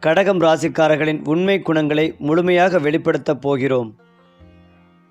கடகம் ராசிக்காரர்களின் உண்மை குணங்களை முழுமையாக வெளிப்படுத்தப் போகிறோம்.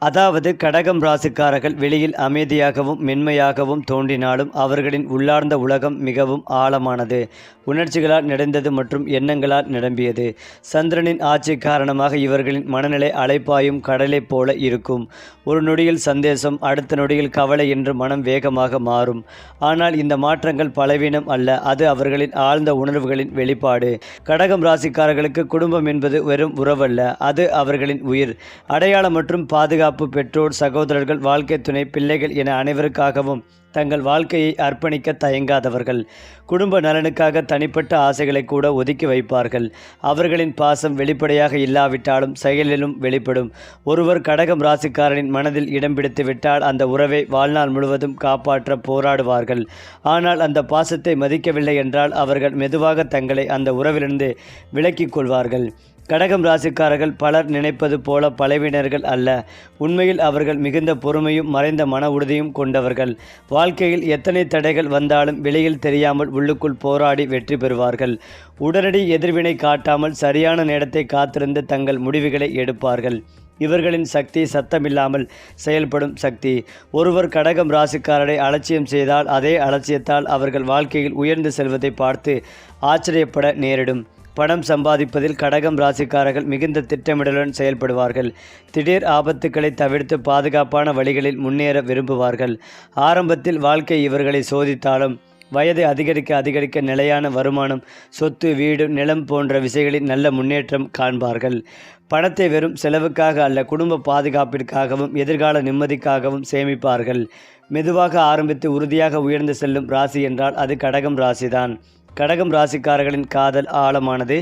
அதாவது கடகம் ராசிக்காரர்கள் வெளியில் அமைதியாகவும் மென்மையாகவும் தோன்றினாலும் அவர்களின் உள்ளார்ந்த உலகம் மிகவும் ஆழமானது. உணர்ச்சிகளால் நிறைந்தது மற்றும் எண்ணங்களால் நிரம்பியது. சந்திரனின் ஆட்சி காரணமாக இவர்களின் மனநிலை அலைப்பாயும் கடலைப் போல இருக்கும். ஒரு நொடியில் சந்தேசம் அடுத்த நொடியில் கவலை என்று மனம் வேகமாக மாறும். ஆனால் இந்த மாற்றங்கள் பலவீனம் அல்ல அது அவர்களின் ஆழ்ந்த உணர்வுகளின் வெளிப்பாடு. கடகம் ராசிக்காரர்களுக்கு குடும்பம் என்பது வெறும் உறவல்ல அது அவர்களின் உயிர். அடையாளம் மற்றும் பாதுகாப்பு பெற்றோர் சகோதரர்கள் வாழ்க்கை துணை பிள்ளைகள் என அனைவருக்காகவும் தங்கள் வாழ்க்கையை அர்ப்பணிக்க தயங்காதவர்கள். குடும்ப நலனுக்காக தனிப்பட்ட ஆசைகளை கூட ஒதுக்கி வைப்பார்கள். அவர்களின் பாசம் வெளிப்படையாக இல்லாவிட்டாலும் செயலிலும் வெளிப்படும். ஒருவர் கடகம் ராசிக்காரனின் மனதில் இடம் பிடித்து விட்டால் அந்த உறவை வாழ்நாள் முழுவதும் காப்பாற்ற போராடுவார்கள். ஆனால் அந்த பாசத்தை மதிக்கவில்லை என்றால் அவர்கள் மெதுவாக தங்களை அந்த உறவிலிருந்து விலக்கிக் கொள்வார்கள். கடகம் ராசிக்காரர்கள் பலர் நினைப்பது போல பலவீனர்கள் அல்ல. உண்மையில் அவர்கள் மிகுந்த பொறுமையும் மறைந்த மன உறுதியும் கொண்டவர்கள். வாழ்க்கையில் எத்தனை தடைகள் வந்தாலும் வெளியில் தெரியாமல் உள்ளுக்குள் போராடி வெற்றி பெறுவார்கள். உடனடி எதிர்வினை காட்டாமல் சரியான நேரத்தை காத்திருந்து தங்கள் முடிவுகளை எடுப்பார்கள். இவர்களின் சக்தி சத்தமில்லாமல் செயல்படும் சக்தி. ஒருவர் கடகம் ராசிக்காரரை அலட்சியம் செய்தால் அதே அலட்சியத்தால் அவர்கள் வாழ்க்கையில் உயர்ந்து செல்வதை பார்த்து ஆச்சரியப்பட நேரிடும். பணம் சம்பாதிப்பதில் கடகம் ராசிக்காரர்கள் மிகுந்த திட்டமிடலுடன் செயல்படுவார்கள். திடீர் ஆபத்துக்களை தவிர்த்து பாதுகாப்பான வழிகளில் முன்னேற விரும்புவார்கள். ஆரம்பத்தில் வாழ்க்கை இவர்களை சோதித்தாலும் வயது அதிகரிக்க அதிகரிக்க நிலையான வருமானம் சொத்து வீடு நிலம் போன்ற விஷயங்களில் நல்ல முன்னேற்றம் காண்பார்கள். பணத்தை வெறும் செலவுக்காக அல்ல குடும்ப பாதுகாப்பிற்காகவும் எதிர்கால நிம்மதிக்காகவும் சேமிப்பார்கள். மெதுவாக ஆரம்பித்து உறுதியாக உயர்ந்து செல்லும் ராசி என்றால் அது கடகம் ராசிதான். கடகம் ராசிக்காரர்களின் காதல் ஆழமானது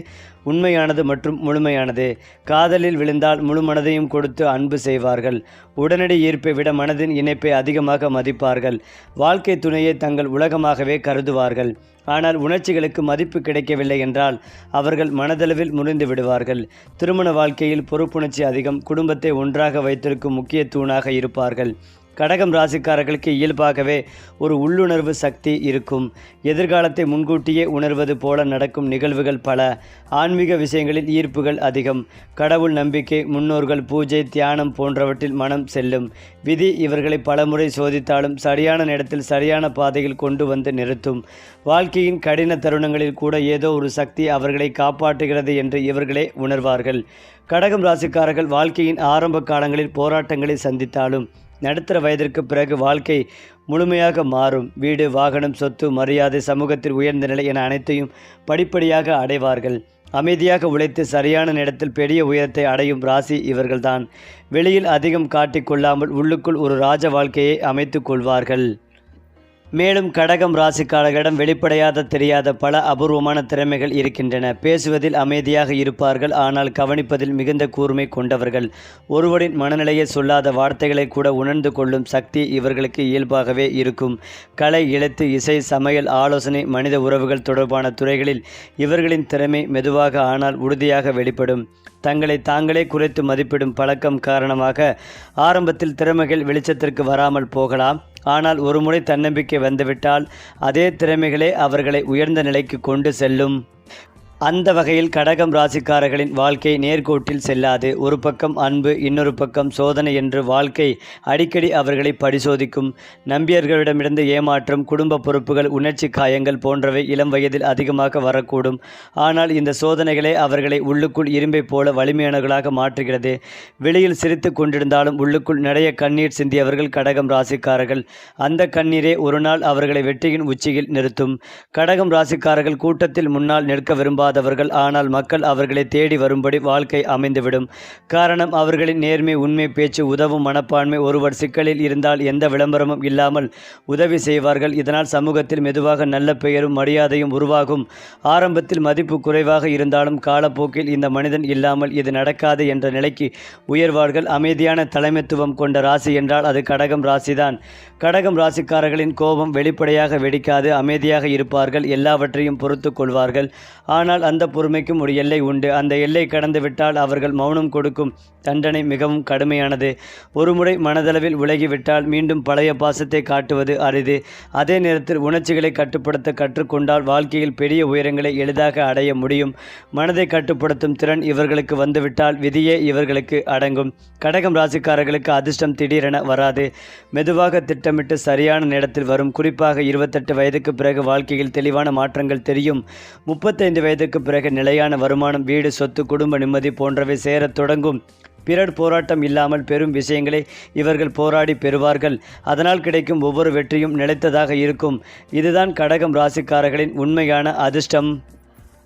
உண்மையானது மற்றும் முழுமையானது. காதலில் விழுந்தால் முழு மனதையும் கொடுத்து அன்பு செய்வார்கள். உடனடி ஈர்ப்பை விட மனதின் இணைப்பை அதிகமாக மதிப்பார்கள். வாழ்க்கை துணையை தங்கள் உலகமாகவே கருதுவார்கள். ஆனால் உணர்ச்சிகளுக்கு மதிப்பு கிடைக்கவில்லை என்றால் அவர்கள் மனதளவில் முறிந்து விடுவார்கள். திருமண வாழ்க்கையில் பொறுப்புணர்ச்சி அதிகம் குடும்பத்தை ஒன்றாக வைத்திருக்கும் முக்கிய தூணாக இருப்பார்கள். கடகம் ராசிக்காரர்களுக்கு இயல்பாகவே ஒரு உள்ளுணர்வு சக்தி இருக்கும். எதிர்காலத்தை முன்கூட்டியே உணர்வது போல நடக்கும் நிகழ்வுகள் பல. ஆன்மீக விஷயங்களில் ஈர்ப்புகள் அதிகம். கடவுள் நம்பிக்கை முன்னோர்கள் பூஜை தியானம் போன்றவற்றில் மனம் செல்லும். விதி இவர்களை பலமுறை சோதித்தாலும் சரியான நேரத்தில் சரியான பாதையில் கொண்டு வந்து நிறுத்தும். வாழ்க்கையின் கடின தருணங்களில் கூட ஏதோ ஒரு சக்தி அவர்களை காப்பாற்றுகிறது என்று இவர்களே உணர்வார்கள். கடகம் ராசிக்காரர்கள் வாழ்க்கையின் ஆரம்ப காலங்களில் போராட்டங்களை சந்தித்தாலும் நடுத்தர வயதிற்கு பிறகு வாழ்க்கை முழுமையாக மாறும். வீடு வாகனம் சொத்து மரியாதை சமூகத்தில் உயர்ந்த நிலை என அனைத்தையும் படிப்படியாக அடைவார்கள். அமைதியாக உழைத்து சரியான நேரத்தில் பெரிய உயரத்தை அடையும் ராசி இவர்கள்தான். வெளியில் அதிகம் காட்டிக்கொள்ளாமல் உள்ளுக்குள் ஒரு ராஜ வாழ்க்கையை அமைத்து கொள்வார்கள். மேலும் கடகம் ராசிக்காரர்களிடம் வெளிப்படையாத தெரியாத பல அபூர்வமான திறமைகள் இருக்கின்றன. பேசுவதில் அமைதியாக இருப்பார்கள். ஆனால் கவனிப்பதில் மிகுந்த கூர்மை கொண்டவர்கள். ஒருவரின் மனநிலையை சொல்லாத வார்த்தைகளை கூட உணர்ந்து கொள்ளும் சக்தி இவர்களுக்கு இயல்பாகவே இருக்கும். கலை எழுத்து இசை சமையல் ஆலோசனை மனித உறவுகள் தொடர்பான துறைகளில் இவர்களின் திறமை மெதுவாக ஆனால் உறுதியாக வெளிப்படும். தங்களை தாங்களே குறைத்து மதிப்பிடும் பழக்கம் காரணமாக ஆரம்பத்தில் திறமைகள் வெளிச்சத்திற்கு வராமல் போகலாம். ஆனால் ஒருமுறை தன்னம்பிக்கை வந்துவிட்டால் அதே திறமைகளே அவர்களை உயர்ந்த நிலைக்கு கொண்டு செல்லும். அந்த வகையில் கடகம் ராசிக்காரர்களின் வாழ்க்கை நேர்கோட்டில் செல்லாது. ஒரு பக்கம் அன்பு இன்னொரு பக்கம் சோதனை என்று வாழ்க்கை அடிக்கடி அவர்களை பரிசோதிக்கும். நம்பியர்களிடமிருந்து ஏமாற்றம் குடும்ப பொறுப்புகள் உணர்ச்சி காயங்கள் போன்றவை இளம் வயதில் அதிகமாக வரக்கூடும். ஆனால் இந்த சோதனைகளே அவர்களை உள்ளுக்குள் இரும்பை போல வலிமையானவர்களாக மாற்றுகிறது. வெளியில் சிரித்து கொண்டிருந்தாலும் உள்ளுக்குள் நிறைய கண்ணீர் சிந்தியவர்கள் கடகம் ராசிக்காரர்கள். அந்த கண்ணீரே ஒரு நாள் அவர்களை வெற்றியின் உச்சியில் நிறுத்தும். கடகம் ராசிக்காரர்கள் கூட்டத்தில் முன்னால் நிற்க விரும்பாதவர்கள் ஆனால் மக்கள் அவர்களை தேடி வரும்படி வாழ்க்கை அமைந்துவிடும். காரணம் அவர்களின் நேர்மை உண்மை பேச்சு உதவும் மனப்பான்மை. ஒருவர் சிக்கலில் இருந்தால் எந்த விளம்பரமும் இல்லாமல் உதவி செய்வார்கள். இதனால் சமூகத்தில் மெதுவாக நல்ல பெயரும் மரியாதையும் உருவாகும். ஆரம்பத்தில் மதிப்பு குறைவாக இருந்தாலும் காலப்போக்கில் இந்த மனிதன் இல்லாமல் இது நடக்காது என்ற நிலைக்கு உயர்வார்கள். அமைதியான தலைமைத்துவம் கொண்ட ராசி என்றால் அது கடகம் ராசிதான். கடகம் ராசிக்காரர்களின் கோபம் வெளிப்படையாக வெடிக்காது அமைதியாக இருப்பார்கள் எல்லாவற்றையும் பொறுத்து கொள்வார்கள். ஆனால் ஆனால் அந்த பொறுமைக்கும் ஒரு எல்லை உண்டு. அந்த எல்லை கடந்து விட்டால் அவர்கள் மௌனம் கொடுக்கும். தண்டனை மிகவும் கடுமையானது. ஒருமுறை மனதளவில் விலகிவிட்டால் மீண்டும் பழைய பாசத்தை காட்டுவது அரிது. அதே நேரத்தில் உணர்ச்சிகளை கட்டுப்படுத்த கற்றுக்கொண்டால் வாழ்க்கையில் பெரிய உயரங்களை எளிதாக அடைய முடியும். மனதை கட்டுப்படுத்தும் திறன் இவர்களுக்கு வந்துவிட்டால் விதியே இவர்களுக்கு அடங்கும். கடகம் ராசிக்காரர்களுக்கு அதிர்ஷ்டம் திடீரென வராது. மெதுவாக திட்டமிட்டு சரியான நேரத்தில் வரும். குறிப்பாக இருபத்தெட்டு வயதுக்கு பிறகு வாழ்க்கையில் தெளிவான மாற்றங்கள் தெரியும். முப்பத்தைந்து வயதுக்கு பிறகு நிலையான வருமானம் வீடு சொத்து குடும்ப நிம்மதி போன்றவை சேரத் தொடங்கும். பிறர் போராட்டம் இல்லாமல் பெரும் விஷயங்களை இவர்கள் போராடி பெறுவார்கள். அதனால் கிடைக்கும் ஒவ்வொரு வெற்றியும் நிலைத்ததாக இருக்கும். இதுதான் கடகம் ராசிக்காரர்களின் உண்மையான அதிர்ஷ்டம்.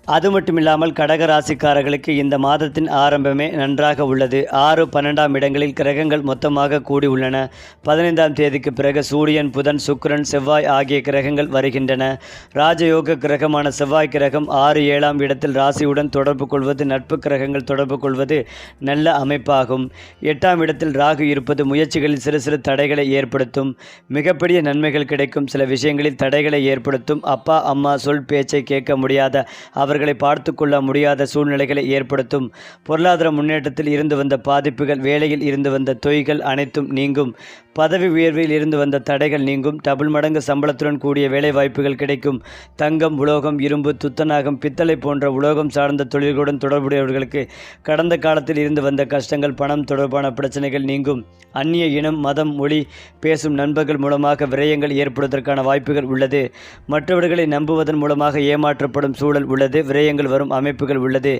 அது மட்டுமில்லாமல் கடக ராசிக்காரர்களுக்கு இந்த மாதத்தின் ஆரம்பமே நன்றாக உள்ளது. ஆறு பன்னெண்டாம் இடங்களில் கிரகங்கள் மொத்தமாக கூடி உள்ளன. பதினைந்தாம் தேதிக்கு பிறகு சூரியன் புதன் சுக்கிரன் செவ்வாய் ஆகிய கிரகங்கள் வருகின்றன. ராஜயோக கிரகமான செவ்வாய் கிரகம் ஆறு ஏழாம் இடத்தில் ராசியுடன் தொடர்பு கொள்வது நட்பு கிரகங்கள் தொடர்பு கொள்வது நல்ல அமைப்பாகும். எட்டாம் இடத்தில் ராகு இருப்பது முயற்சிகளில் சிறு சிறு தடைகளை ஏற்படுத்தும். மிகப்பெரிய நன்மைகள் கிடைக்கும். சில விஷயங்களில் தடைகளை ஏற்படுத்தும். அப்பா அம்மா சொல் பேச்சை கேட்க முடியாத அவர்களை பார்த்து கொள்ள முடியாத சூழ்நிலைகளை ஏற்படுத்தும். பொருளாதார முன்னேற்றத்தில் இருந்து வந்த பாதிப்புகள் வேலையில் இருந்து வந்த தொய்கள் அனைத்தும் நீங்கும். பதவி உயர்வில் இருந்து வந்த தடைகள் நீங்கும். டபுள் மடங்கு சம்பளத்துடன் கூடிய வேலை வாய்ப்புகள் கிடைக்கும். தங்கம் உலோகம் இரும்பு துத்தநாகம் பித்தளை போன்ற உலோகம் சார்ந்த தொழில்களுடன் தொடர்புடையவர்களுக்கு கடந்த காலத்தில் இருந்து வந்த கஷ்டங்கள் பணம் தொடர்பான பிரச்சனைகள் நீங்கும். அந்நிய இனம் மதம் மொழி பேசும் நண்பர்கள் மூலமாக விரயங்கள் ஏற்படுவதற்கான வாய்ப்புகள் உள்ளது. மற்றவர்களை நம்புவதன் மூலமாக ஏமாற்றப்படும் சூழல் உள்ளது. விரயங்கள் வரும் அமைப்புகள் உள்ளது.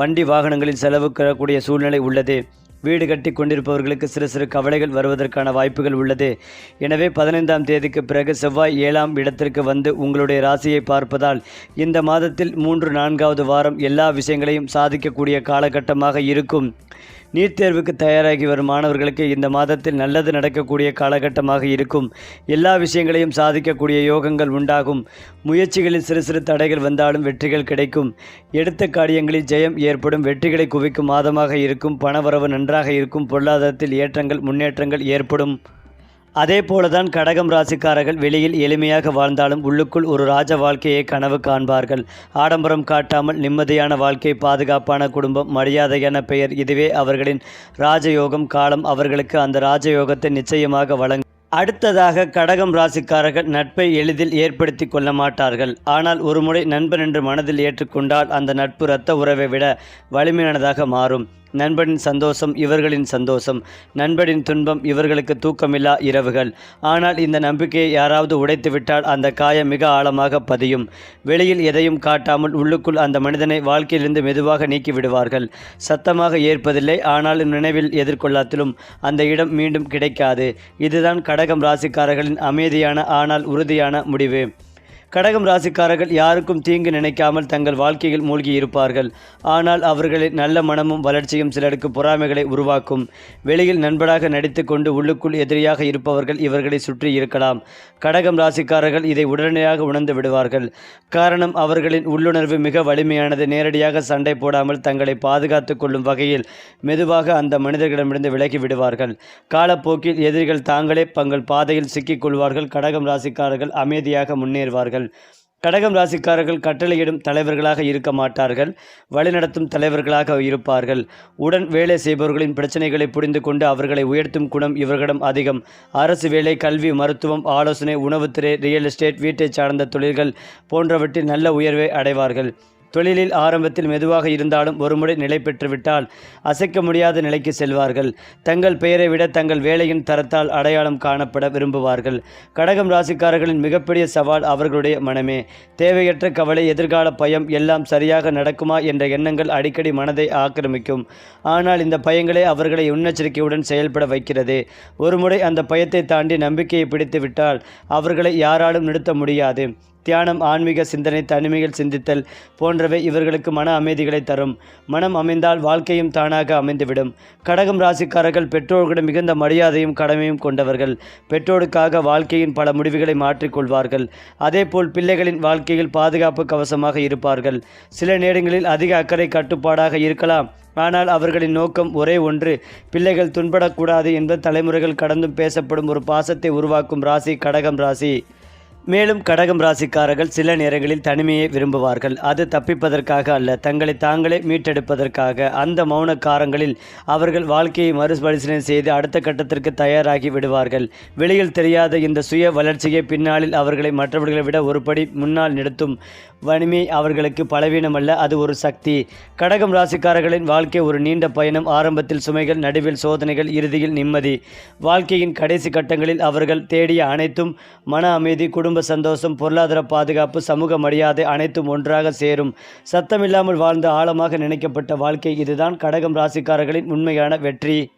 வண்டி வாகனங்களில் செலவு கூடிய சூழ்நிலை உள்ளது. வீடு கட்டி கொண்டிருப்பவர்களுக்கு சிறு சிறு கவலைகள் வருவதற்கான வாய்ப்புகள் உள்ளது. எனவே பதினைந்தாம் தேதிக்கு பிறகு செவ்வாய் ஏழாம் இடத்திற்கு வந்து உங்களுடைய ராசியை பார்ப்பதால் இந்த மாதத்தில் மூன்று நான்காவது வாரம் எல்லா விஷயங்களையும் சாதிக்கக்கூடிய காலகட்டமாக இருக்கும். நீட் தேர்வுக்கு தயாராகி வரும் மாணவர்களுக்கு இந்த மாதத்தில் நல்லது நடக்கக்கூடிய காலகட்டமாக இருக்கும். எல்லா விஷயங்களையும் சாதிக்கக்கூடிய யோகங்கள் உண்டாகும். முயற்சிகளில் சிறு சிறு தடைகள் வந்தாலும் வெற்றிகள் கிடைக்கும். எடுத்த காரியங்களில் ஜெயம் ஏற்படும். வெற்றிகளை குவிக்கும் மாதமாக இருக்கும். பணவரவு நன்றாக இருக்கும். பொருளாதாரத்தில் ஏற்றங்கள் முன்னேற்றங்கள் ஏற்படும். அதே போலதான் கடகம் ராசிக்காரர்கள் வெளியில் எளிமையாக வாழ்ந்தாலும் உள்ளுக்குள் ஒரு ராஜ வாழ்க்கையை கனவு காண்பார்கள். ஆடம்பரம் காட்டாமல் நிம்மதியான வாழ்க்கை பாதுகாப்பான குடும்பம் மரியாதையான பெயர் இதுவே அவர்களின் ராஜயோகம். காலம் அவர்களுக்கு அந்த ராஜயோகத்தை நிச்சயமாக வழங்கும். அடுத்ததாக கடகம் ராசிக்காரர்கள் நட்பை எளிதில் ஏற்படுத்தி கொள்ள மாட்டார்கள். ஆனால் ஒருமுறை நண்பன் என்று மனதில் ஏற்றுக்கொண்டால் அந்த நட்பு இரத்த உறவை விட வலிமையானதாக மாறும். நண்பனின் சந்தோஷம் இவர்களின் சந்தோஷம். நண்பனின் துன்பம் இவர்களுக்கு தூக்கமில்லா இரவுகள். ஆனால் இந்த நம்பிக்கையை யாராவது உடைத்துவிட்டால் அந்த காயம் மிக ஆழமாக பதியும். வெளியில் எதையும் காட்டாமல் உள்ளுக்குள் அந்த மனிதனை வாழ்க்கையிலிருந்து மெதுவாக நீக்கி விடுவார்கள் சத்தமாக ஏற்பதில்லை ஆனால் நினைவில் எதிர்கொள்ளாத்திலும் அந்த இடம் மீண்டும் கிடைக்காது. இதுதான் கடகம் ராசிக்காரர்களின் அமைதியான ஆனால் உறுதியான முடிவு. கடகம் ராசிக்காரர்கள் யாருக்கும் தீங்கு நினைக்காமல் தங்கள் வாழ்க்கையில் மூழ்கி இருப்பார்கள். ஆனால் அவர்களின் நல்ல மனமும் வளர்ச்சியும் சிலருக்கு பொறாமைகளை உருவாக்கும். வெளியில் நண்பராக நடித்து கொண்டு உள்ளுக்குள் எதிரியாக இருப்பவர்கள் இவர்களை சுற்றி இருக்கலாம். கடகம் ராசிக்காரர்கள் இதை உடனடியாக உணர்ந்து விடுவார்கள். காரணம் அவர்களின் உள்ளுணர்வு மிக வலிமையானது. நேரடியாக சண்டை போடாமல் தங்களை பாதுகாத்து கொள்ளும் வகையில் மெதுவாக அந்த மனிதர்களிடமிருந்து விலகி விடுவார்கள். காலப்போக்கில் எதிரிகள் தாங்களே தங்கள் பாதையில் சிக்கிக் கொள்வார்கள். கடகம் ராசிக்காரர்கள் அமைதியாக முன்னேறுவார்கள். கடகம் ராசிக்காரர்கள் கட்டளையிடும் தலைவர்களாக இருக்க மாட்டார்கள். வழிநடத்தும் தலைவர்களாக இருப்பார்கள். உடன் வேலை செய்பவர்களின் பிரச்சனைகளை புரிந்து கொண்டு அவர்களை உயர்த்தும் குணம் இவர்களிடம் அதிகம். அரசு வேலை கல்வி மருத்துவம் ஆலோசனை உணவுத்துறை ரியல் எஸ்டேட் வீட்டை சார்ந்த தொழில்கள் போன்றவற்றில் நல்ல உயர்வை அடைவார்கள். தொழிலில் ஆரம்பத்தில் மெதுவாக இருந்தாலும் ஒருமுறை நிலை பெற்றுவிட்டால் அசைக்க முடியாத நிலைக்கு செல்வார்கள். தங்கள் பெயரை விட தங்கள் வேலையின் தரத்தால் அடையாளம் காணப்பட விரும்புவார்கள். கடகம் ராசிக்காரர்களின் மிகப்பெரிய சவால் அவர்களுடைய மனமே. தேவையற்ற கவலை எதிர்கால பயம் எல்லாம் சரியாக நடக்குமா என்ற எண்ணங்கள் அடிக்கடி மனதை ஆக்கிரமிக்கும். ஆனால் இந்த பயங்களே அவர்களை முன்னெச்சரிக்கையுடன் செயல்பட வைக்கிறது. ஒருமுறை அந்த பயத்தை தாண்டி நம்பிக்கையை பிடித்து விட்டால் அவர்களை யாராலும் நிறுத்த முடியாது. தியானம் ஆன்மீக சிந்தனை தனிமையில் சிந்தித்தல் போன்றவை இவர்களுக்கு மன அமைதிகளை தரும். மனம் அமைந்தால் வாழ்க்கையும் தானாக அமைந்துவிடும். கடகம் ராசிக்காரர்கள் பெற்றோர்களிடம் மிகுந்த மரியாதையும் கடமையும் கொண்டவர்கள். பெற்றோருக்காக வாழ்க்கையின் பல முடிவுகளை மாற்றிக்கொள்வார்கள். அதேபோல் பிள்ளைகளின் வாழ்க்கையில் பாதுகாப்பு கவசமாக இருப்பார்கள். சில நேரங்களில் அதிக அக்கறை கட்டுப்பாடாக இருக்கலாம். ஆனால் அவர்களின் நோக்கம் ஒரே ஒன்று பிள்ளைகள் துன்படக்கூடாது என்பது. தலைமுறைகள் கடந்தும் பேசப்படும் ஒரு பாசத்தை உருவாக்கும் ராசி கடகம் ராசி. மேலும் கடகம் ராசிக்காரர்கள் சில நேரங்களில் தனிமையை விரும்புவார்கள். அது தப்பிப்பதற்காக அல்ல தங்களை தாங்களே மீட்டெடுப்பதற்காக. அந்த மௌன காரங்களில் அவர்கள் வாழ்க்கையை மறுபரிசீலனை செய்து அடுத்த கட்டத்திற்கு தயாராகி விடுவார்கள். வெளியில் தெரியாத இந்த சுய வளர்ச்சியை பின்னாளில் அவர்களை மற்றவர்களை விட ஒருபடி முன்னால் நிறுத்தும் வலிமை அவர்களுக்கு பலவீனமல்ல அது ஒரு சக்தி. கடகம் ராசிக்காரர்களின் வாழ்க்கை ஒரு நீண்ட பயணம். ஆரம்பத்தில் சுமைகள் நடுவில் சோதனைகள் இறுதியில் நிம்மதி. வாழ்க்கையின் கடைசி கட்டங்களில் அவர்கள் தேடிய அனைத்தும் மன அமைதி குடும்ப சந்தோஷம் பொருளாதார பாதுகாப்பு சமூக மரியாதை அனைத்தும் ஒன்றாக சேரும். சத்தமில்லாமல் வாழ்ந்த ஆழமாக நினைக்கப்பட்ட வாழ்க்கை இதுதான். கடகம் ராசிக்காரர்களின் உண்மையான வெற்றி.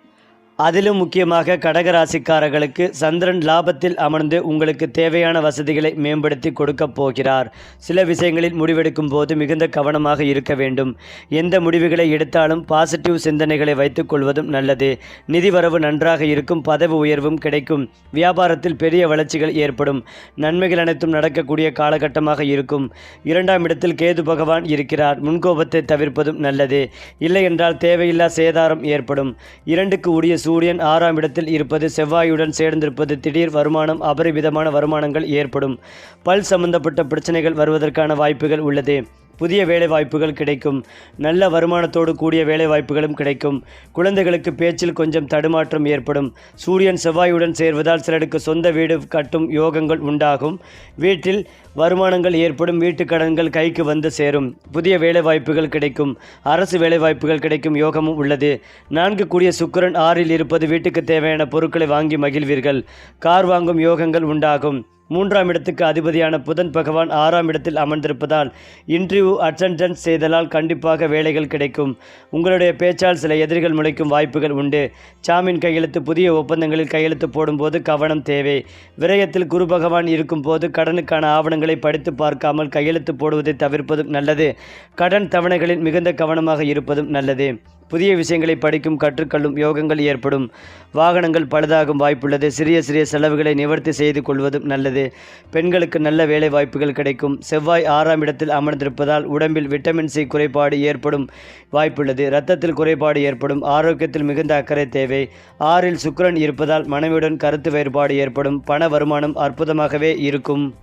அதிலும் முக்கியமாக கடக ராசிக்காரர்களுக்கு சந்திரன் லாபத்தில் அமர்ந்து உங்களுக்கு தேவையான வசதிகளை மேம்படுத்தி கொடுக்கப் போகிறார். சில விஷயங்களில் முடிவெடுக்கும் போது மிகுந்த கவனமாக இருக்க வேண்டும். எந்த முடிவுகளை எடுத்தாலும் பாசிட்டிவ் சிந்தனைகளை வைத்துக் கொள்வதும் நல்லது. நிதி வரவு நன்றாக இருக்கும் பதவி உயர்வும் கிடைக்கும். வியாபாரத்தில் பெரிய வளர்ச்சிகள் ஏற்படும். நன்மைகள் அனைத்தும் நடக்கக்கூடிய காலகட்டமாக இருக்கும். இரண்டாம் இடத்தில் கேது பகவான் இருக்கிறார். முன்கோபத்தை தவிர்ப்பதும் நல்லது. இல்லை என்றால் தேவையில்லா சேதாரம் ஏற்படும். இரண்டுக்கு உரிய சூரியன் ஆறாம் இடத்தில் இருப்பது செவ்வாயுடன் சேர்ந்திருப்பது திடீர் வருமானம் அபரிவிதமான வருமானங்கள் ஏற்படும். பல் சம்பந்தப்பட்ட பிரச்சனைகள் வருவதற்கான வாய்ப்புகள் உள்ளது. புதிய வேலைவாய்ப்புகள் கிடைக்கும். நல்ல வருமானத்தோடு கூடிய வேலைவாய்ப்புகளும் கிடைக்கும். குழந்தைகளுக்கு பேச்சில் கொஞ்சம் தடுமாற்றம் ஏற்படும். சூரியன் செவ்வாயுடன் சேர்வதால் சிலருக்கு சொந்த வீடு கட்டும் யோகங்கள் உண்டாகும். வீட்டில் வருமானங்கள் ஏற்படும். வீட்டுக் கடன்கள் கைக்கு வந்து சேரும். புதிய வேலைவாய்ப்புகள் கிடைக்கும். அரசு வேலைவாய்ப்புகள் கிடைக்கும் யோகமும் உள்ளது. நான்கு கூடிய சுக்கிரன் ஆறில் இருப்பது வீட்டுக்கு தேவையான பொருட்களை வாங்கி மகிழ்வீர்கள். கார் வாங்கும் யோகங்கள் உண்டாகும். மூன்றாம் இடத்துக்கு அதிபதியான புதன் பகவான் ஆறாம் இடத்தில் அமர்ந்திருப்பதால் இன்டர்வியூ அட்டண்டன்ஸ் செய்தலால் கண்டிப்பாக வேலைகள் கிடைக்கும். உங்களுடைய பேச்சால் சில எதிரிகள் முளைக்கும் வாய்ப்புகள் உண்டு. சாமின் கையெழுத்து புதிய ஒப்பந்தங்களில் கையெழுத்து போடும்போது கவனம் தேவை. விரயத்தில் குரு பகவான் இருக்கும்போது கடனுக்கான ஆவணங்களை படித்து பார்க்காமல் கையெழுத்து போடுவதை தவிர்ப்பதும் நல்லது. கடன் தவணைகளில் மிகுந்த கவனமாக இருப்பதும் நல்லது. புதிய விஷயங்களை படிக்கும் கற்றுக்கொள்ளும் யோகங்கள் ஏற்படும். வாகனங்கள் பழுதாகும் வாய்ப்புள்ளது. சிறிய சிறிய செலவுகளை நிவர்த்தி செய்து கொள்வதும் நல்லது. பெண்களுக்கு நல்ல வேலை வாய்ப்புகள் கிடைக்கும். செவ்வாய் ஆறாம் இடத்தில் அமர்ந்திருப்பதால் உடம்பில் விட்டமின் சி குறைபாடு ஏற்படும் வாய்ப்புள்ளது. இரத்தத்தில் குறைபாடு ஏற்படும். ஆரோக்கியத்தில் மிகுந்த அக்கறை தேவை. ஆறில் சுக்கிரன் இருப்பதால் மனைவியுடன் கருத்து வேறுபாடு ஏற்படும். பண வருமானம் அற்புதமாகவே இருக்கும்.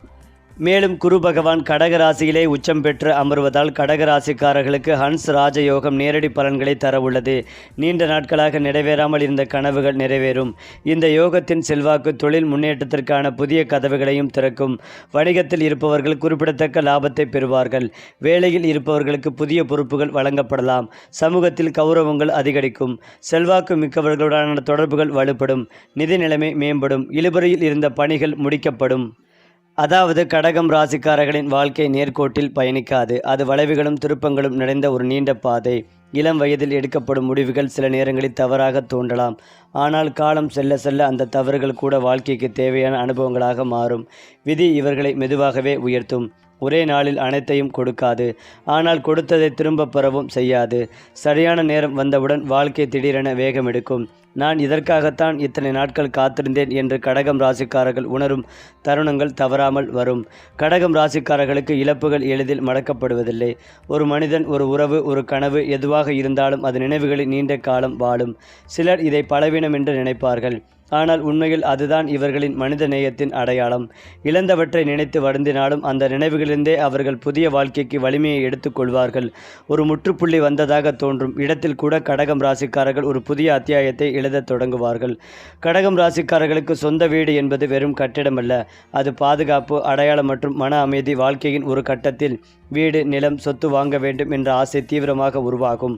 மேலும் குரு பகவான் கடகராசியிலே உச்சம் பெற்று அமர்வதால் கடக ராசிக்காரர்களுக்கு ஹன்ஸ் ராஜயோகம் நேரடி பலன்களை தர உள்ளது. நீண்ட நாட்களாக நிறைவேறாமல் இருந்த கனவுகள் நிறைவேறும். இந்த யோகத்தின் செல்வாக்கு தொழில் முன்னேற்றத்திற்கான புதிய கதவுகளையும் திறக்கும். வணிகத்தில் இருப்பவர்கள் குறிப்பிடத்தக்க லாபத்தை பெறுவார்கள். வேலையில் இருப்பவர்களுக்கு புதிய பொறுப்புகள் வழங்கப்படலாம். சமூகத்தில் கௌரவங்கள் அதிகரிக்கும். செல்வாக்கு மிக்கவர்களுடனான தொடர்புகள் வலுப்படும். நிதி நிலைமை மேம்படும். இழுபறியில் இருந்த பணிகள் முடிக்கப்படும். அதாவது கடகம் ராசிக்காரர்களின் வாழ்க்கை நேர்கோட்டில் பயணிக்காது. அது வளைவுகளும் திருப்பங்களும் நிறைந்த ஒரு நீண்ட பாதை. இளம் வயதில் எடுக்கப்படும் முடிவுகள் சில நேரங்களில் தவறாக தோன்றலாம். ஆனால் காலம் செல்ல செல்ல அந்த தவறுகள் கூட வாழ்க்கைக்கு தேவையான அனுபவங்களாக மாறும். விதி இவர்களை மெதுவாகவே உயர்த்தும். ஒரே நாளில் அனைத்தையும் கொடுக்காது. ஆனால் கொடுத்ததை திரும்ப பெறவும் செய்யாது. சரியான நேரம் வந்தவுடன் வாழ்க்கை திடீரென வேகம் எடுக்கும் நான் இதற்காகத்தான் இத்தனை நாட்கள் காத்திருந்தேன் என்று கடகம் ராசிக்காரர்கள் உணரும் தருணங்கள் தவறாமல் வரும். கடகம் ராசிக்காரர்களுக்கு இழப்புகள் எளிதில் மடக்கப்படுவதில்லை. ஒரு மனிதன் ஒரு உறவு ஒரு கனவு எதுவாக இருந்தாலும் அது நினைவுகளில் நீண்ட காலம் வாழும். சிலர் இதை பலவீனம் என்று நினைப்பார்கள். ஆனால் உண்மையில் அதுதான் இவர்களின் மனித நேயத்தின் அடையாளம். இழந்தவற்றை நினைத்து வருந்தினாலும் அந்த நினைவுகளிலிருந்தே அவர்கள் புதிய வாழ்க்கைக்கு வலிமையை எடுத்துக்கொள்வார்கள் ஒரு முற்றுப்புள்ளி வந்ததாக தோன்றும். இடத்தில் கூட கடகம் ராசிக்காரர்கள் ஒரு புதிய அத்தியாயத்தை எழுதத் தொடங்குவார்கள். கடகம் ராசிக்காரர்களுக்கு சொந்த வீடு என்பது வெறும் கட்டிடமல்ல. அது பாதுகாப்பு அடையாளம் மற்றும் மன அமைதி வாழ்க்கையின் ஒரு கட்டத்தில் வீடு நிலம் சொத்து வாங்க வேண்டும் என்ற ஆசை தீவிரமாக உருவாகும்.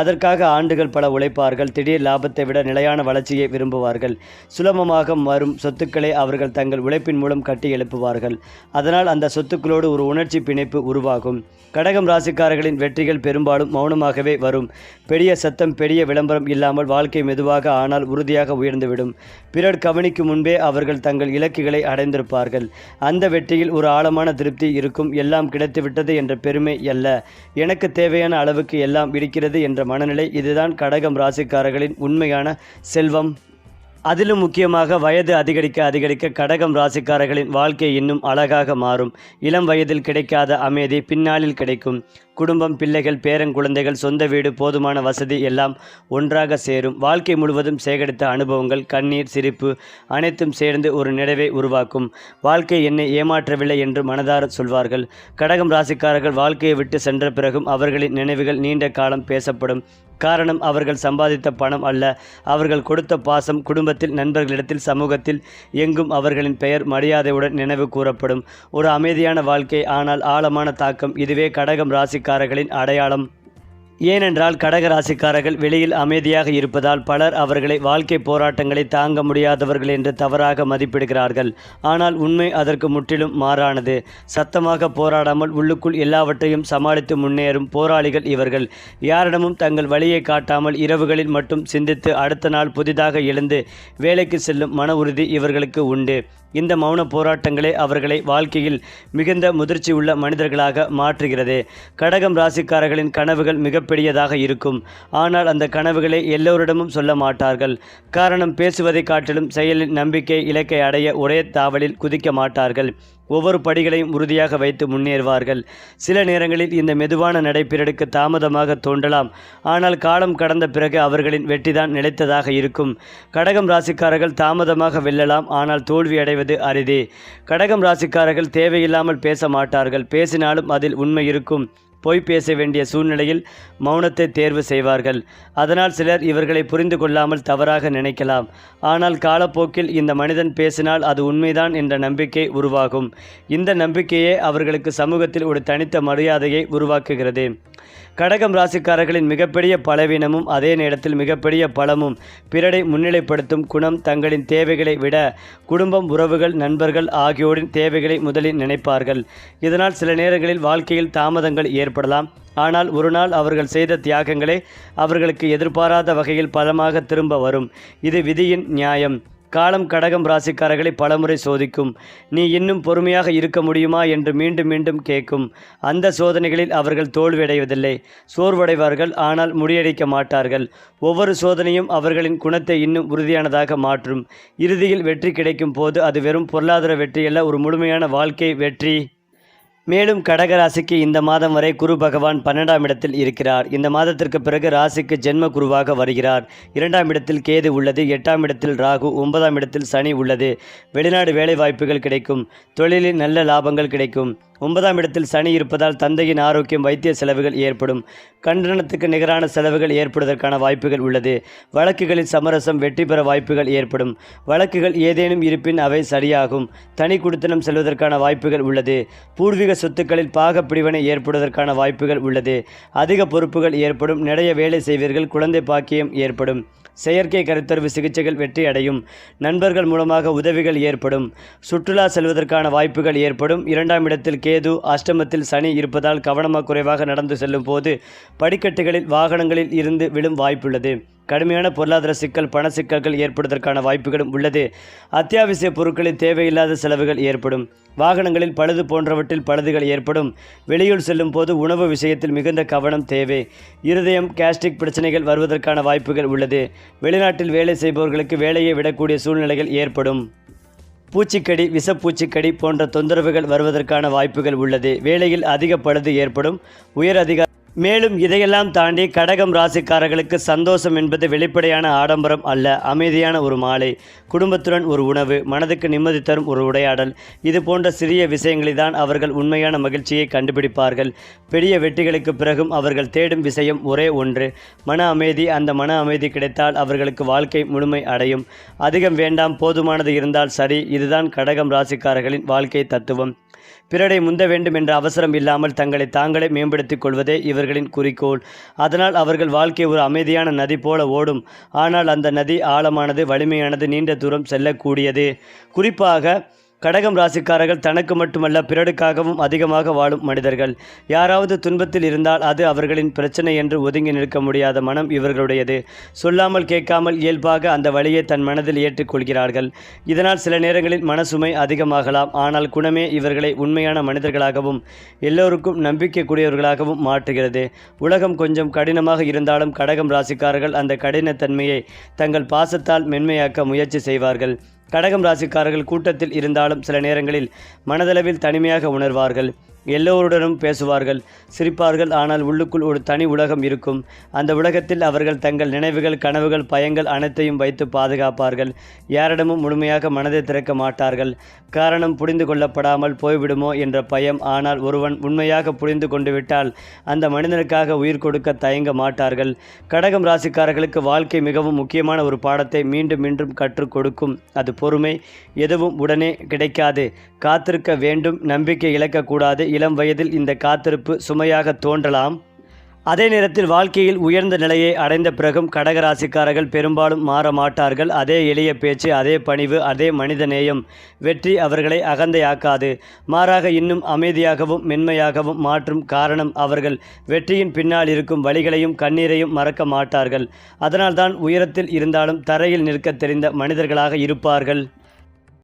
அதற்காக ஆண்டுகள் பல உழைப்பார்கள். திடீர் லாபத்தை விட நிலையான வளர்ச்சியை விரும்புவார்கள். சுலபமாக வரும் சொத்துக்களை அவர்கள் தங்கள் உழைப்பின் மூலம் கட்டி எழுப்புவார்கள். அதனால் அந்த சொத்துக்களோடு ஒரு உணர்ச்சி பிணைப்பு உருவாகும். கடகம் ராசிக்காரர்களின் வெற்றிகள் பெரும்பாலும் மௌனமாகவே வரும். பெரிய சத்தம் பெரிய விளம்பரம் இல்லாமல் வாழ்க்கை மெதுவாக ஆனால் உறுதியாக உயர்ந்துவிடும். பிறர் கவனிக்கும் முன்பே அவர்கள் தங்கள் இலக்குகளை அடைந்திருப்பார்கள். அந்த வெற்றியில் ஒரு ஆழமான திருப்தி இருக்கும். எல்லாம் கிடைத்துவிட்டது என்ற பெருமை அல்ல. எனக்கு தேவையான அளவுக்கு எல்லாம் இருக்கிறது என்ற மனநிலை இதுதான் கடகம் ராசிக்காரர்களின் உண்மையான செல்வம். அதிலும் முக்கியமாக வயது அதிகரிக்க அதிகரிக்க கடகம் ராசிக்காரர்களின் வாழ்க்கை இன்னும் அழகாக மாறும். இளம் வயதில் கிடைக்காத அமைதி பின்னாளில் கிடைக்கும். குடும்பம் பிள்ளைகள் பேரங்குழந்தைகள் சொந்த வீடு போதுமான வசதி எல்லாம் ஒன்றாக சேரும். வாழ்க்கை முழுவதும் சேகரித்த அனுபவங்கள் கண்ணீர் சிரிப்பு அனைத்தும் சேர்ந்து ஒரு நினைவை உருவாக்கும். வாழ்க்கை என்னை ஏமாற்றவில்லை என்று மனதார சொல்வார்கள். கடகம் ராசிக்காரர்கள் வாழ்க்கையை விட்டு சென்ற பிறகும் அவர்களின் நினைவுகள் நீண்ட காலம் பேசப்படும். காரணம் அவர்கள் சம்பாதித்த பணம் அல்ல. அவர்கள் கொடுத்த பாசம் குடும்பத்தில் நண்பர்களிடத்தில் சமூகத்தில் எங்கும் அவர்களின் பெயர் மரியாதையுடன் நினைவு கூறப்படும். ஒரு அமைதியான வாழ்க்கை ஆனால் ஆழமான தாக்கம். இதுவே கடகம் ராசிக்காரர்களின் அடையாளம். ஏனென்றால் கடக ராசிக்காரர்கள் வெளியில் அமைதியாக இருப்பதால் பலர் அவர்களை வாழ்க்கை போராட்டங்களை தாங்க முடியாதவர்கள் என்று தவறாக மதிப்பிடுகிறார்கள். ஆனால் உண்மை அதற்கு முற்றிலும் மாறானது. சத்தமாக போராடாமல் உள்ளுக்குள் எல்லாவற்றையும் சமாளித்து முன்னேறும் போராளிகள் இவர்கள். யாரிடமும் தங்கள் வழியை காட்டாமல் இரவுகளில் மட்டும் சிந்தித்து அடுத்த நாள் புதிதாக எழுந்து வேலைக்கு செல்லும் மன உறுதி இவர்களுக்கு உண்டு. இந்த மௌன போராட்டங்களே அவர்களை வாழ்க்கையில் மிகுந்த முதிர்ச்சி உள்ள மனிதர்களாக மாற்றுகிறது. கடகம் ராசிக்காரர்களின் கனவுகள் மிகப்பெரியதாக இருக்கும். ஆனால் அந்த கனவுகளை எல்லோரிடமும் சொல்ல மாட்டார்கள். காரணம் பேசுவதை காட்டிலும் செயலில் நம்பிக்கை இலக்கை அடைய ஒரே தாவலில் குதிக்க மாட்டார்கள். ஒவ்வொரு படிகளையும் உறுதியாக வைத்து முன்னேறுவார்கள். சில நேரங்களில் இந்த மெதுவான நடைபெறடுக்கு தாமதமாக தோன்றலாம். ஆனால் காலம் கடந்த பிறகு அவர்களின் வெற்றிதான் நிலைத்ததாக இருக்கும். கடகம் ராசிக்காரர்கள் தாமதமாக வெல்லலாம். ஆனால் தோல்வி அடைவது அரிதே. கடகம் ராசிக்காரர்கள் தேவையில்லாமல் பேச மாட்டார்கள். பேசினாலும் அதில் உண்மை இருக்கும். பொய் பேச வேண்டிய சூழ்நிலையில் மௌனத்தை தேர்வு செய்வார்கள். அதனால் சிலர் இவர்களை புரிந்து கொள்ளாமல் தவறாக நினைக்கலாம். ஆனால் காலப்போக்கில் இந்த மனிதன் பேசினால் அது உண்மைதான் என்ற நம்பிக்கை உருவாகும். இந்த நம்பிக்கையே அவர்களுக்கு சமூகத்தில் ஒரு தனித்த மரியாதையை உருவாக்குகிறது. கடகம் ராசிக்காரர்களின் மிகப்பெரிய பலவீனமும் அதே நேரத்தில் மிகப்பெரிய பலமும் பிறரை முன்னிலைப்படுத்தும் குணம் தங்களின் தேவைகளை விட குடும்பம் உறவுகள் நண்பர்கள் ஆகியோரின் தேவைகளை முதலில் நினைப்பார்கள். இதனால் சில நேரங்களில் வாழ்க்கையில் தாமதங்கள் ஏற்படலாம். ஆனால் ஒரு நாள் அவர்கள் செய்த தியாகங்களே அவர்களுக்கு எதிர்பாராத வகையில் பலமாக திரும்ப வரும். இது விதியின் நியாயம். காலம் கடகம் ராசிக்காரர்களை பலமுறை சோதிக்கும். நீ இன்னும் பொறுமையாக இருக்க முடியுமா என்று மீண்டும் மீண்டும் கேட்கும் அந்த சோதனைகளில் அவர்கள் தோல்வியடைவதில்லை. சோர்வடைவார்கள் ஆனால் முடியடிக்க மாட்டார்கள். ஒவ்வொரு சோதனையும் அவர்களின் குணத்தை இன்னும் உறுதியானதாக மாற்றும். இறுதியில் வெற்றி கிடைக்கும் போது அது வெறும் பொருளாதார வெற்றியல்ல ஒரு முழுமையான வாழ்க்கை வெற்றி. மேலும் கடகராசிக்கு இந்த மாதம் வரை குரு பகவான் பன்னெண்டாம் இடத்தில் இருக்கிறார். இந்த மாதத்திற்கு பிறகு ராசிக்கு ஜென்ம குருவாக வருகிறார். இரண்டாம் இடத்தில் கேது உள்ளது. எட்டாம் இடத்தில் ராகு. ஒன்பதாம் இடத்தில் சனி உள்ளது. வெளிநாடு வேலைவாய்ப்புகள் கிடைக்கும். தொழிலில் நல்ல லாபங்கள் கிடைக்கும். ஒன்பதாம் இடத்தில் சனி இருப்பதால் தந்தையின் ஆரோக்கியம் வைத்திய செலவுகள் ஏற்படும். கண்டனத்துக்கு நிகரான செலவுகள் ஏற்படுவதற்கான வாய்ப்புகள் உள்ளது. வழக்குகளில் சமரசம் வெற்றி பெற வாய்ப்புகள் ஏற்படும். வழக்குகள் ஏதேனும் இருப்பின் அவை சரியாகும். தனி குடித்தனம் செல்வதற்கான வாய்ப்புகள் உள்ளது. பூர்வீக சொத்துக்களில் பாகப்பிடிவனை ஏற்படுவதற்கான வாய்ப்புகள் உள்ளது. அதிக பொறுப்புகள் ஏற்படும். நிறைய வேலை செய்வீர்கள். குழந்தை பாக்கியம் ஏற்படும். செயற்கை கருத்தரிவு சிகிச்சைகள் வெற்றி அடையும் நண்பர்கள் மூலமாக உதவிகள் ஏற்படும். சுற்றுலா செல்வதற்கான வாய்ப்புகள் ஏற்படும். இரண்டாம் இடத்தில் கேது அஷ்டமத்தில் சனி இருப்பதால் கவனமாக குறைவாக நடந்து செல்லும் போது படிக்கட்டுகளில் வாகனங்களில் இருந்து விழும் வாய்ப்புள்ளது. கடுமையான பொருளாதார சிக்கல் பண சிக்கல்கள் ஏற்படுவதற்கான வாய்ப்புகளும் உள்ளது. அத்தியாவசிய பொருட்களின் தேவையில்லாத செலவுகள் ஏற்படும். வாகனங்களில் பழுது போன்றவற்றில் பழுதுகள் ஏற்படும். வெளியூர் செல்லும் போது உணவு விஷயத்தில் மிகுந்த கவனம் தேவை. இருதயம் கேஸ்ட்ரிக் பிரச்சனைகள் வருவதற்கான வாய்ப்புகள் உள்ளது. வெளிநாட்டில் வேலை செய்பவர்களுக்கு வேலையை விடக்கூடிய சூழ்நிலைகள் ஏற்படும். பூச்சிக்கடி விஷப்பூச்சிக்கடி போன்ற தொந்தரவுகள் வருவதற்கான வாய்ப்புகள் உள்ளது. வேலையில் அதிக பழுது ஏற்படும். உயர் அதிகாரி மேலும் இதையெல்லாம் தாண்டி கடகம் ராசிக்காரர்களுக்கு சந்தோஷம் என்பது வெளிப்படையான ஆடம்பரம் அல்ல அமைதியான ஒரு மாலை குடும்பத்துடன் ஒரு உணவு மனதுக்கு நிம்மதி தரும் ஒரு உரையாடல். இது போன்ற சிறிய விஷயங்களில் தான் அவர்கள் உண்மையான மகிழ்ச்சியை கண்டுபிடிப்பார்கள். பெரிய வெற்றிகளுக்கு பிறகும் அவர்கள் தேடும் விஷயம் ஒரே ஒன்று. மன அமைதி அந்த மன அமைதி கிடைத்தால் அவர்களுக்கு வாழ்க்கை முழுமை அடையும். அதிகம் வேண்டாம் போதுமானது இருந்தால் சரி. இதுதான் கடகம் ராசிக்காரர்களின் வாழ்க்கை தத்துவம். பிறரை முந்த வேண்டும் என்ற அவசரம் இல்லாமல் தங்களை தாங்களே மேம்படுத்திக் கொள்வதே இவர்களின் குறிக்கோள். அதனால் அவர்கள் வாழ்க்கை ஒரு அமைதியான நதி போல ஓடும். ஆனால் அந்த நதி ஆழமானது வலிமையானது நீண்ட தூரம் செல்லக்கூடியது. குறிப்பாக கடகம் ராசிக்காரர்கள் தனக்கு மட்டுமல்ல பிறருக்காகவும் அதிகமாக வாழும் மனிதர்கள். யாராவது துன்பத்தில் இருந்தால் அது அவர்களின் பிரச்சனை என்று ஒதுங்கி நிற்க முடியாத மனம் இவர்களுடையது. சொல்லாமல் கேட்காமல் இயல்பாக அந்த வழியை தன் மனதில் ஏற்றுக்கொள்கிறார்கள். இதனால் சில நேரங்களில் மனசுமை அதிகமாகலாம். ஆனால் குணமே இவர்களை உண்மையான மனிதர்களாகவும் எல்லோருக்கும் நம்பிக்கைக்குரியவர்களாகவும் மாற்றுகிறது. உலகம் கொஞ்சம் கடினமாக இருந்தாலும் கடகம் ராசிக்காரர்கள் அந்த கடினத்தன்மையை தங்கள் பாசத்தால் மென்மையாக்க முயற்சி செய்வார்கள். கடகம் ராசிக்காரர்கள் கூட்டத்தில் இருந்தாலும் சில நேரங்களில் மனதளவில் தனிமையாக உணர்வார்கள். எல்லோருடனும் பேசுவார்கள் சிரிப்பார்கள் ஆனால் உள்ளுக்குள் ஒரு தனி உலகம் இருக்கும். அந்த உலகத்தில் அவர்கள் தங்கள் நினைவுகள் கனவுகள் பயங்கள் அனைத்தையும் வைத்து பாதுகாப்பார்கள். யாரிடமும் முழுமையாக மனதை திறக்க மாட்டார்கள். காரணம் புரிந்து கொள்ளப்படாமல் போய்விடுமோ என்ற பயம் ஆனால் ஒருவன் உண்மையாக புரிந்து கொண்டு விட்டால் அந்த மனிதனுக்காக உயிர் கொடுக்க தயங்க மாட்டார்கள். கடகம் ராசிக்காரர்களுக்கு வாழ்க்கை மிகவும் முக்கியமான ஒரு பாடத்தை மீண்டும் மீண்டும் கற்றுக் கொடுக்கும். அது பொறுமை எதுவும் உடனே கிடைக்காது. காத்திருக்க வேண்டும் நம்பிக்கை இழக்கக்கூடாது இளம் வயதில் இந்த காத்திருப்பு சுமையாக தோன்றலாம். அதே நேரத்தில் வாழ்க்கையில் உயர்ந்த நிலையை அடைந்த பிறகும் கடகராசிக்காரர்கள் பெரும்பாலும் மாற மாட்டார்கள். அதே எளிய பேச்சு அதே பணிவு அதே மனிதநேயம் வெற்றி அவர்களை அகந்தையாக்காது மாறாக இன்னும் அமைதியாகவும் மென்மையாகவும் மாற்றும் காரணம் அவர்கள். வெற்றியின் பின்னால் இருக்கும் வழிகளையும் கண்ணீரையும் மறக்க மாட்டார்கள். அதனால்தான் உயரத்தில் இருந்தாலும் தரையில் நிற்க தெரிந்த மனிதர்களாக இருப்பார்கள்.